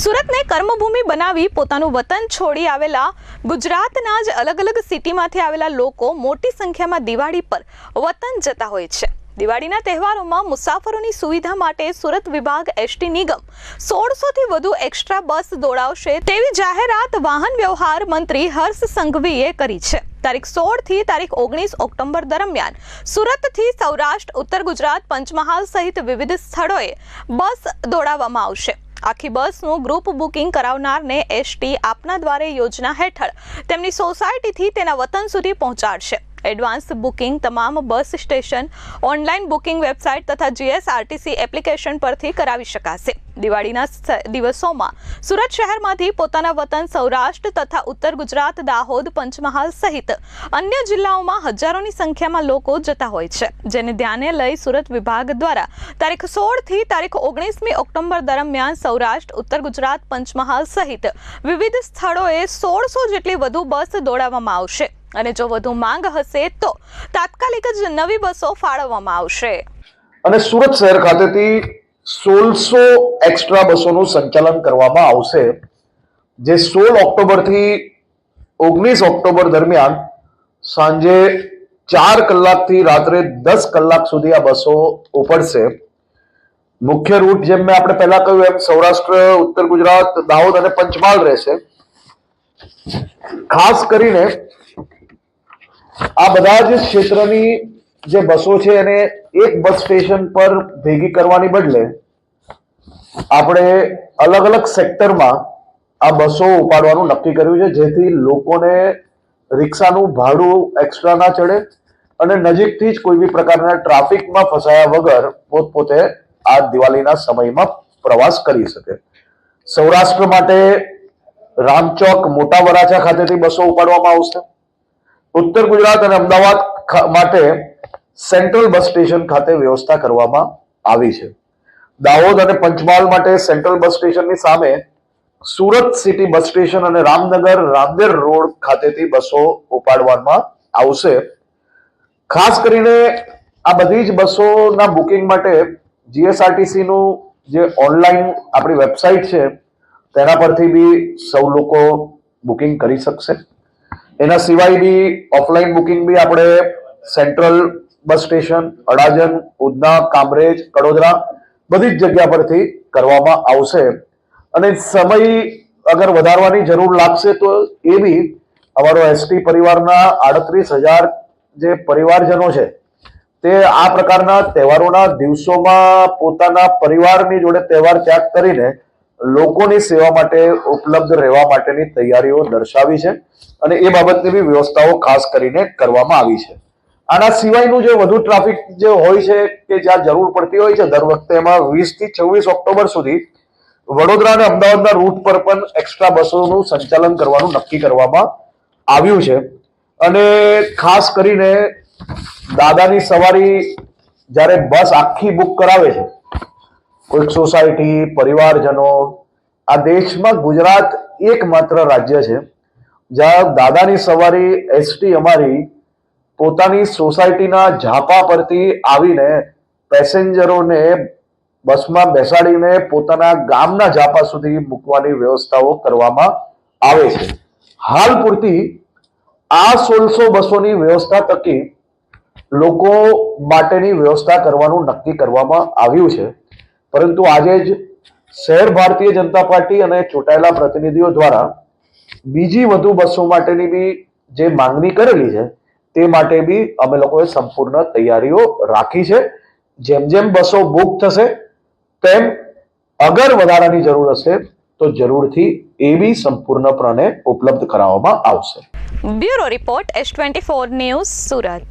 સુરતને કર્મભૂમિ બનાવી પોતાનું વતન છોડી આવેલા ગુજરાતના જ અલગ અલગ સિટીમાંથી આવેલા લોકો મોટી સંખ્યામાં દિવાળી પર વતન જતા હોય છે. દિવાળીના તહેવારોમાં મુસાફરોની સુવિધા માટે સુરત વિભાગ એસટી નિગમ સોળસોથી વધુ એક્સ્ટ્રા બસ દોડાવશે તેવી જાહેરાત વાહન વ્યવહાર મંત્રી હર્ષ સંઘવીએ કરી છે. તારીખ સોળથી તારીખ ઓગણીસ ઓક્ટોબર દરમિયાન સુરતથી સૌરાષ્ટ્ર, ઉત્તર ગુજરાત, પંચમહાલ સહિત વિવિધ સ્થળોએ બસ દોડાવવામાં આવશે. આખી બસનું ગ્રુપ બુકિંગ કરાવનારને એસટી આપના દ્વારે યોજના હેઠળ તેમની સોસાયટીથી તેના વતન સુધી પહોંચાડશે. એડવાન્સ બુકિંગ તમામ bus station, online booking website તથા જીએસઆરટીસી એપ્લિકેશન પરથી કરાવી શકાશે. દિવાળીના દિવસોમાં સુરત શહેરમાંથી પોતાના વતન સૌરાષ્ટ્ર તથા ઉત્તર ગુજરાત, દાહોદ, પંચમહાલ સહિત અન્ય જિલ્લાઓમાં હજારોની સંખ્યામાં લોકો જતા હોય છે. જેને ધ્યાને લઈ સુરત વિભાગ દ્વારા તારીખ સોળથી તારીખ ઓગણીસમી ઓક્ટોબર દરમિયાન સૌરાષ્ટ્ર, ઉત્તર ગુજરાત, પંચમહાલ સહિત વિવિધ સ્થળોએ સોળસો જેટલી વધુ બસ દોડાવવામાં આવશે. અને જો વધુ માંગ હશે તો તાત્કાલિક જ નવી બસો ફાળવવામાં આવશે. અને સુરત શહેર ખાતેથી સોળસો એક્સ્ટ્રા બસોનું સંચાલન કરવામાં આવશે, જે સોળ ઓક્ટોબરથી ઓગણીસ ઓક્ટોબર દરમિયાન સાંજે ચાર કલાકથી રાત્રે દસ કલાક સુધી આ બસો ઉપડશે. મુખ્ય રૂટ જેમ મેં આપણે પહેલા કહ્યું એમ સૌરાષ્ટ્ર, ઉત્તર ગુજરાત, દાહોદ અને પંચમહાલ રહેશે. ખાસ કરીને આ બધા જ ક્ષેત્રની જે બસો છે એને એક બસ સ્ટેશન પર ભેગી કરવાની બદલે આપણે અલગ અલગ સેક્ટરમાં આ બસો ઉપાડવાનું નક્કી કર્યું છે, જેથી લોકોને રિક્ષાનું ભાડું એક્સ્ટ્રા ના ચડે અને નજીકથી જ કોઈ બી પ્રકારના ટ્રાફિકમાં ફસાયા વગર પોતપોતે આ દિવાળીના સમયમાં પ્રવાસ કરી શકે. સૌરાષ્ટ્ર માટે રામચોક મોટા વરાછા ખાતેથી બસો ઉપાડવામાં આવશે. ઉત્તર ગુજરાત અને અમદાવાદ માટે સેન્ટ્રલ બસ સ્ટેશન ખાતે વ્યવસ્થા કરવામાં આવી છે. દાહોદ અને પંચમહાલ માટે સેન્ટ્રલ બસ સ્ટેશનની સામે સુરત સિટી બસ સ્ટેશન અને રામનગર રાંદેર રોડ ખાતેથી બસો ઉપાડવામાં આવશે. ખાસ કરીને આ બધી જ બસોના બુકિંગ માટે જીએસઆરટીસી નું જે ઓનલાઈન આપણી વેબસાઇટ છે, તેના પરથી બી સૌ લોકો બુકિંગ કરી શકશે. એના સિવાય બી ઓફલાઈન બુકિંગ બી આપણે central bus station Adajan Udhna, Kamrej, Kadodara બધી જ જગ્યા પરથી કરવામાં આવશે. અને સમય અગર વધારવાની જરૂર લાગશે તો એ બી અમારો એસટી પરિવારના આડત્રીસ હજાર જે પરિવારજનો છે, તે આ પ્રકારના તહેવારોના દિવસોમાં પોતાના પરિવારની જોડે તહેવાર ત્યાગ કરીને લોકોની સેવા માટે ઉપલબ્ધ રહેવા માટેની તૈયારીઓ દર્શાવી છે અને એ બાબતની બી વ્યવસ્થાઓ ખાસ કરીને કરવામાં આવી છે. આના સિવાયનું જે વધુ ટ્રાફિક જે હોય છે કે જ્યાં જરૂર પડતી હોય છે, દર વખતે એમાં વીસથી છવ્વીસ ઓક્ટોબર સુધી વડોદરા અને અમદાવાદના રૂટ પર પણ એક્સ્ટ્રા બસોનું સંચાલન કરવાનું નક્કી કરવામાં આવ્યું છે. અને ખાસ કરીને દાદાની સવારી જ્યારે બસ આખી બુક કરાવે છે કોઈક સોસાયટી પરિવારજનો, આ દેશમાં ગુજરાત એકમાત્ર રાજ્ય છે, જ્યાં દાદાની સવારી એસટી અમારી પોતાની સોસાયટીના ઝાપા પરથી આવીને પેસેન્જરોને બસમાં બેસાડીને પોતાના ગામના ઝાપા સુધી મૂકવાની વ્યવસ્થાઓ કરવામાં આવે છે. હાલ પૂરતી આ સોળસો બસોની વ્યવસ્થા તકી લોકો માટેની વ્યવસ્થા કરવાનું નક્કી કરવામાં આવ્યું છે. પરંતુ આજે જ શહેર ભારતીય જનતા પાર્ટી અને ચૂંટાયેલા પ્રતિનિધિઓ દ્વારા બીજી વધુ બસો માટેની બી જે માંગણી કરેલી છે, તે માટે બી અમે લોકોએ સંપૂર્ણ તૈયારીઓ રાખી છે. જેમ જેમ બસો બુક થશે, તેમ અગર વધારાની જરૂર હશે, તો જરૂરથી એ બી સંપૂર્ણપણે ઉપલબ્ધ કરાવવામાં આવશે. Bureau report S twenty four news Surat.